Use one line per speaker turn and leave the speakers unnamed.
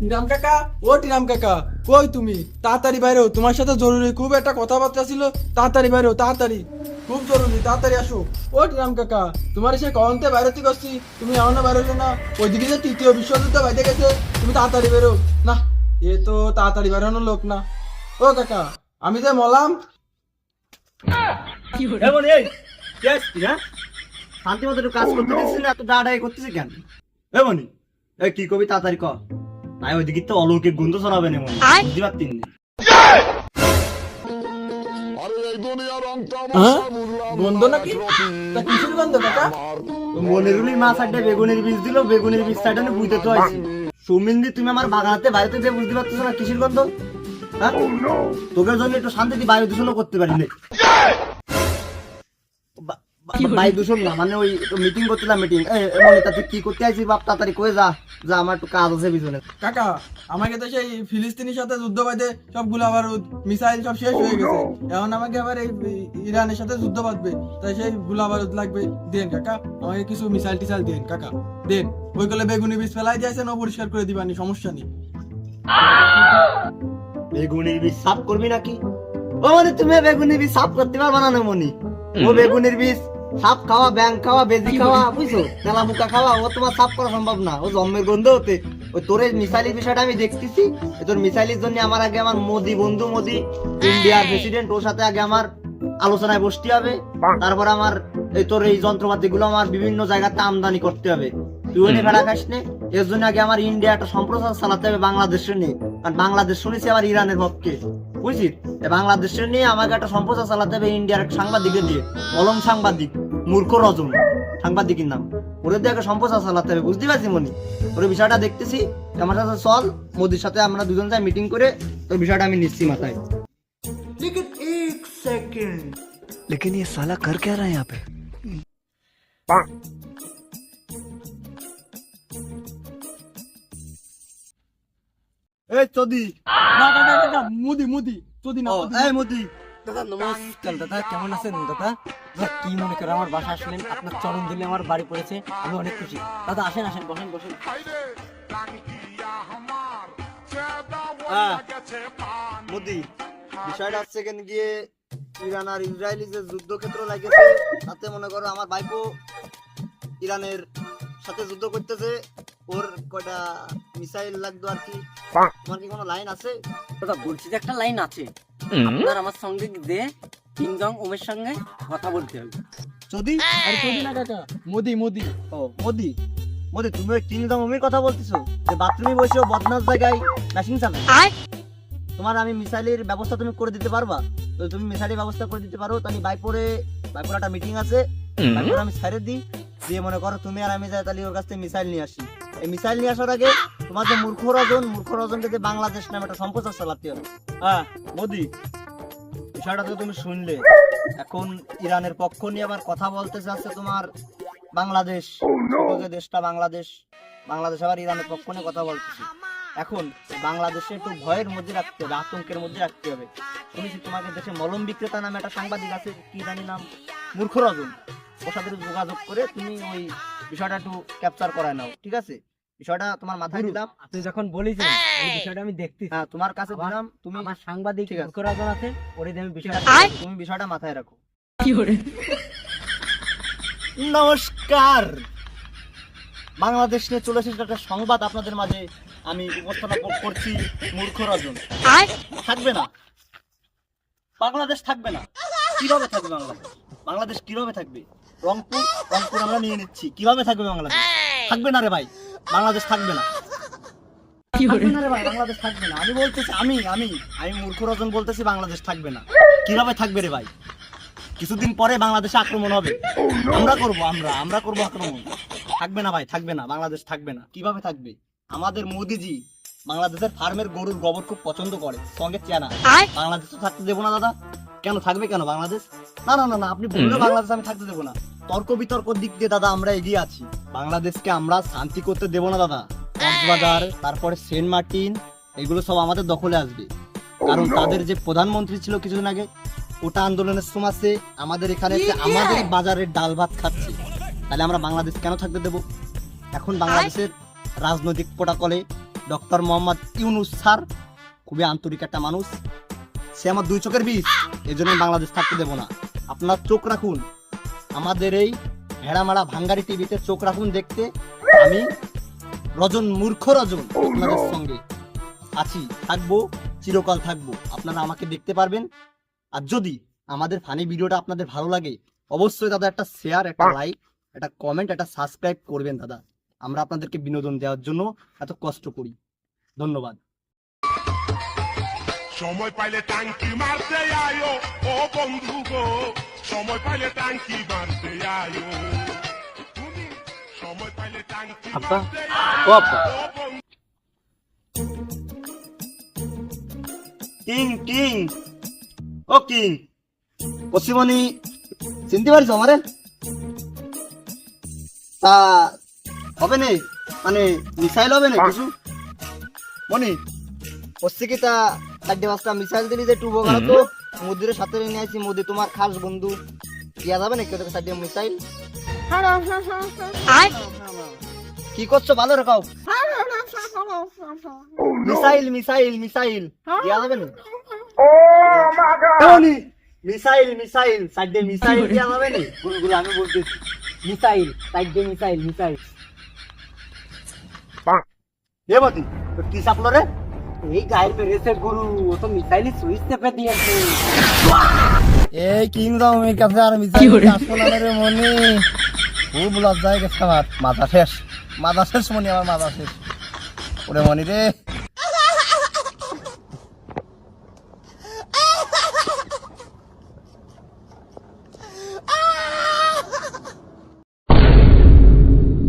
টিরাম কাকা ও টিরাম কাকা কই তুমি? তাড়াতাড়ি বাইরে তোমার সাথে জরুরি খুব একটা কথাবার্তা ছিল। তাড়াতাড়ি বাইরে তাড়াতাড়ি। খুব জরুরি তাড়াতাড়ি আসো। ও কাকা তোমার সে কন্তে বাইরে থেকে আসছি তুমি এমন বাইরে না। ওইদিকে যে তৃতীয় বিশ্বযুদ্ধ বাইরে গেছে তুমি তাড়াতাড়ি বেরো না এ তো তাড়াতাড়ি বেরোনোর লোক না। ও কাকা আমি যে মলাম
হ্যাঁ? শান্তি মতো একটু কাজ করতে না এত ডাড়াই করতেছিস কেন? এমনি এই কি কবি তাড়াতাড়ি ক। নাই ওইদিকে তো অলৌকিক গন্ধ ছড়াবে না মনে বুঝতে পারতিন না।
হ্যাঁ গন্ধ নাকি? তা কিসের গন্ধ কাকা?
তো মনিরুলির মা বেগুনের বীজ দিল বেগুনের বীজ বুঝতে তো আইছি। সুমিন্দি তুমি আমার বাগানাতে বাড়িতে যে বুঝতে পারতেছো না কিসের গন্ধ? হ্যাঁ? তোকে জন্য একটু শান্তিতে বায়ু দূষণও করতে পারি না বা- বায়ু দূষণ না মানে ওই মিটিং করছিলাম মিটিং মনিতা তুই কি করতে বাপ? তাড়াতাড়ি কয়ে যা যা আমার একটু কাজ আছে পিছনে।
কাকা আমাকে তো সেই ফিলিস্তিনির সাথে যুদ্ধ বাঁধে সবগুলা বারুদ মিসাইল সব শেষ হয়ে গেছে। এখন আমাকে আবার এই ইরানের সাথে যুদ্ধ বাঁধবে। তাই সেই গুলা বারুদ লাগবে। দেন কাকা আমাকে কিছু মিসাইল টিসাইল দেন কাকা। দেন ওই কলে বেগুনি বীজ ফেলাই দিয়েছেন ও পরিষ্কার করে দিবানি সমস্যা নেই।
বেগুনের বীজ সাফ করবি নাকি? ও মানে তুমি বেগুনের বীজ সাফ করতে পারবা না মনি। ও বেগুনের বীজ সাপ খাওয়া ব্যাং খাওয়া বেজি খাওয়া বুঝছ? তেলা মুকা খাওয়া ও তোমার সাফ করা সম্ভব না। ও জন্মের গন্ধ হতে ওই তোর মিসাইলের বিষয়টা আমি দেখতেছি। তোর মিসাইলের জন্য আমার আগে আমার মোদি বন্ধু মোদি ইন্ডিয়ার প্রেসিডেন্ট ওর সাথে আগে আমার আলোচনায় বসতে হবে। তারপর আমার এই তোর এই যন্ত্রপাতি গুলো আমার বিভিন্ন জায়গাতে আমদানি করতে হবে। তুই ওই ভেড়া খাস নে। এর জন্য আগে আমার ইন্ডিয়া একটা সম্প্রচার চালাতে হবে বাংলাদেশে নিয়ে। কারণ বাংলাদেশ শুনেছি আবার ইরানের পক্ষে। বুঝছিস? এ বাংলাদেশে নিয়ে আমাকে একটা সম্প্রচার চালাতে হবে ইন্ডিয়ার সাংবাদিকের দিয়ে। অলম সাংবাদিক। মূর্খ রজন সাংবাদিকের নাম ওরে দিয়ে একটা সম্প্রচার চালাতে হবে বুঝতে পারছি মনি ওরে বিষয়টা দেখতেছি আমার সাথে চল মোদির সাথে আমরা দুজন যাই মিটিং করে তোর বিষয়টা আমি নিচ্ছি মাথায় लेकिन एक सेकंड
लेकिन ये साला कर क्या रहा है यहाँ पे
এই চদি
না কাকা কাকা মুদি মুদি যদি না
ও
মুদি।
এই মোদি
দাদা নমস্কার দাদা কেমন আছেন দাদা? দাদা কি মনে করে আমার বাসা আসলেন? আপনার চরণ দিলে আমার বাড়ি পড়েছে আমি অনেক খুশি। দাদা আসেন আসেন বসেন বসেন।
মোদি বিষয়টা হচ্ছে কেন গিয়ে ইরান আর ইসরায়েলি যে যুদ্ধক্ষেত্র লাগেছে তাতে মনে করো আমার ভাইপো ইরানের সাথে যুদ্ধ করতেছে ওর কয়টা মিসাইল লাগতো আর কি? তোমার কি কোনো লাইন আছে?
দাদা বলছি যে একটা লাইন আছে। আপনার আমার সঙ্গে যে কিং জং উমের সঙ্গে কথা বলতে হবে।
যদি
আরে যদি না কাকা মোদি মোদি।
ও মোদি। মোদি তুমি ওই কিংডম অমির কথা বলতেছো? যে বাথরুমে বসে বদনাস জায়গায় মেশিন চালায়। তোমার আমি মিসাইলের ব্যবস্থা তুমি করে দিতে পারবা? তো তুমি মিসাইলের ব্যবস্থা করে দিতে পারো তাহলে বাইপুরে বাইপুরে একটা মিটিং আছে। বাইপুরে আমি ছেড়ে দিই। দিয়ে মনে করো তুমি আর আমি যাই তাহলে ওর কাছ থেকে মিসাইল নিয়ে আসি। এই মিসাইল নিয়ে আসার আগে তোমার যে মূর্খ রজন, মূর্খ রজনকে যে বাংলাদেশ নামে একটা সম্প্রচার চালাতে হবে। হ্যাঁ মোদি, বিষয়টা তো তুমি শুনলে। এখন ইরানের পক্ষ নিয়ে আবার কথা বলতে চাচ্ছে তোমার বাংলাদেশ, যে দেশটা বাংলাদেশ বাংলাদেশ আবার ইরানের পক্ষ নিয়ে কথা বলতেছে। এখন বাংলাদেশে একটু ভয়ের মধ্যে রাখতে হবে, আতঙ্কের মধ্যে রাখতে হবে। শুনেছি তোমাকে দেশে মলম বিক্রেতা নামে একটা সাংবাদিক আছে, কি জানি নাম? মূর্খ রজন। ওর সাথে যোগাযোগ করে তুমি ওই বিষয়টা একটু ক্যাপচার করায় নাও, ঠিক আছে? বিষয়টা তোমার মাথায় দিলাম।
আপনি যখন বলেছেন এই বিষয়টা আমি দেখতেছি।
হ্যাঁ তোমার কাছে দিলাম তুমি
আমার সাংবাদিক। মুখরাজন আছে ওরে দিয়ে আমি বিষয়টা
তুমি বিষয়টা মাথায় রাখো। কি ওরে? নমস্কার! বাংলাদেশ নিয়ে চলে এসেছে একটা সংবাদ আপনাদের মাঝে আমি উপস্থাপন করছি মূর্খ রজন থাকবে না। বাংলাদেশ থাকবে না। কীভাবে থাকবে বাংলাদেশ? বাংলাদেশ কীভাবে থাকবে? রংপুর? রংপুর আমরা নিয়ে নিচ্ছি। কীভাবে থাকবে বাংলাদেশ? থাকবে না রে ভাই। বাংলাদেশ থাকবে না। বাংলাদেশ থাকবে না। আমি বলতেছি আমি আমি আমি মূর্খ রজন বলতেছি বাংলাদেশ থাকবে না। কীভাবে থাকবে রে ভাই? কিছুদিন পরে বাংলাদেশে আক্রমণ হবে। আমরা করব আমরা আমরা করব আক্রমণ। থাকবে না ভাই থাকবে না বাংলাদেশ থাকবে না। কীভাবে থাকবে? আমাদের মোদিজি বাংলাদেশের ফার্মের গরুর গোবর খুব পছন্দ করে সঙ্গে চেনা। বাংলাদেশ তো থাকতে দেবো না দাদা। কেন থাকবে কেন বাংলাদেশ? না না না না আপনি বললে বাংলাদেশ আমি থাকতে দেবো না। তর্ক বিতর্ক দিক দিয়ে দাদা আমরা এগিয়ে আছি। বাংলাদেশকে আমরা শান্তি করতে দেবো না দাদা। কক্সবাজার তারপরে সেন্ট মার্টিন এগুলো সব আমাদের দখলে আসবে। কারণ তাদের যে প্রধানমন্ত্রী ছিল কিছুদিন আগে ওটা আন্দোলনের সময় সে আমাদের এখানে এসে আমাদের বাজারের ডাল ভাত খাচ্ছে। তাহলে আমরা বাংলাদেশ কেন থাকতে দেব? এখন বাংলাদেশের রাজনৈতিক প্রোটোকলে ডক্টর মোহাম্মদ ইউনুস স্যার খুবই আন্তরিক একটা মানুষ। সে আমার দুই চোখের বিষ। এই জন্য বাংলাদেশ থাকতে দেবো না। আপনার চোখ রাখুন। আমাদের এই ভেড়ামারা ভাঙ্গারি টিভিতে চোখ রাখুন দেখতে। আমি রজন মূর্খ রজন আপনাদের সঙ্গে আছি থাকব চিরকাল থাকব। আপনারা আমাকে দেখতে পারবেন। আর যদি আমাদের ফানি ভিডিওটা আপনাদের ভালো লাগে অবশ্যই দাদা একটা শেয়ার একটা লাইক একটা কমেন্ট একটা সাবস্ক্রাইব করবেন দাদা। আমরা আপনাদেরকে বিনোদন দেওয়ার জন্য এত কষ্ট করি। ধন্যবাদ।
সময় পাইলে টাঙ্কি মারতে আয়ো। ও বন্ধু গো। সময় পাইলে টাঙ্কি মারতে আয়ো। তুমি সময় পাইলে টাঙ্কি
আব্বা, ও আব্বা।
King king. ও কিং। পশ্চিমণি চিনতে পারিস আমারে? তা হবে নে মানে মিসাইল হবে না কিছু মনি হচ্ছে কি তা চারটে পাঁচটা মিসাইল দিলি যে টুবো গাড়ো তো। মোদির সাথে নিয়ে আসি মোদি তোমার খাস বন্ধু। দিয়া যাবে নাকি ওদের চারটে মিসাইল কি করছ? ভালো রাখাও। মিসাইল মিসাইল মিসাইল দিয়া যাবে না মিসাইল মিসাইল সাইডে মিসাইল দিয়া যাবে না
গুরুগুলো আমি বলতেছি মিসাইল সাইড মিসাইল মিসাইল
এ মতি কি চাপলো রে?
এই গায়ের পেরেছে গুরু ও তো মিসাইলই সুইচ চেপে দিয়েছে।
এই কিং দামের কাছে আর মিসাইল আসলো না রে মনি। খুব যায় গেছে আমার। মাথা শেষ। মাথা শেষ মনি আমার মাথা শেষ। ওরে মনি রে।